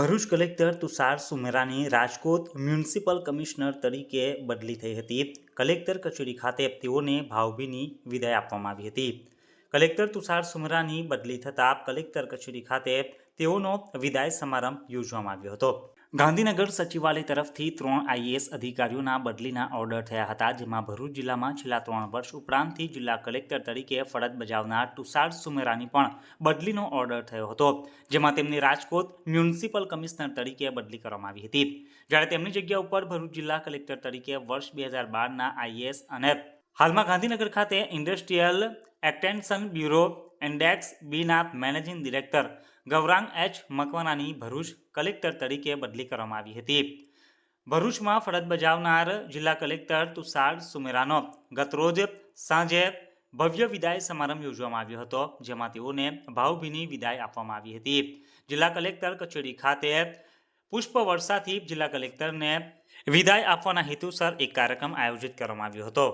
Bharuch collector Tushar સુમેરાની Rajkot municipal commissioner તરીકે બદલી થઈ હતી. કલેક્ટર કચેરી ખાતે તેઓને ભાવભીની વિદાય આપવામાં આવી હતી. કલેક્ટર તુષાર સુમેરાની બદલી થતાં કલેક્ટર કચેરી ખાતે તેઓનો વિદાય સમારંભ યોજવામાં આવ્યો હતો. ગાંધીનગર સચિવાલય તરફથી ત્રણ આઈએએસ અધિકારીઓના બદલીના ઓર્ડર થયા હતા, જેમાં ભરૂચ જિલ્લામાં છેલ્લા ત્રણ વર્ષ ઉપરાંતથી જિલ્લા કલેક્ટર તરીકે ફરજ બજાવનાર તુષાર સુમેરાની પણ બદલીનો ઓર્ડર થયો હતો, જેમાં તેમની રાજકોટ મ્યુનિસિપલ કમિશનર તરીકે બદલી કરવામાં આવી હતી. જ્યારે તેમની જગ્યા ઉપર ભરૂચ જિલ્લા કલેક્ટર તરીકે વર્ષ બે હજાર બારના આઈએએસ અને હાલમાં ગાંધીનગર ખાતે ઇન્ડસ્ટ્રીયલ એક્સટેન્શન બ્યુરો ઇન્ડેક્સ બીના મેનેજિંગ ડિરેક્ટર ગૌરાંગ એચ મકવાનાની ભરૂચ કલેક્ટર તરીકે બદલી કરવામાં આવી હતી. ભરૂચમાં ફરજ બજાવનાર જિલ્લા કલેક્ટર તુષાર સુમેરાનો. ગતરોજ સાંજે ભવ્ય વિદાય સમારંભ યોજવામાં આવ્યો હતો, જેમાં તેઓને ભાવભીની વિદાય આપવામાં આવી હતી. જિલ્લા કલેક્ટર કચેરી ખાતે પુષ્પવર્ષાથી જિલ્લા કલેક્ટરને વિદાય આપવાના હેતુસર એક કાર્યક્રમ આયોજિત કરવામાં આવ્યો હતો.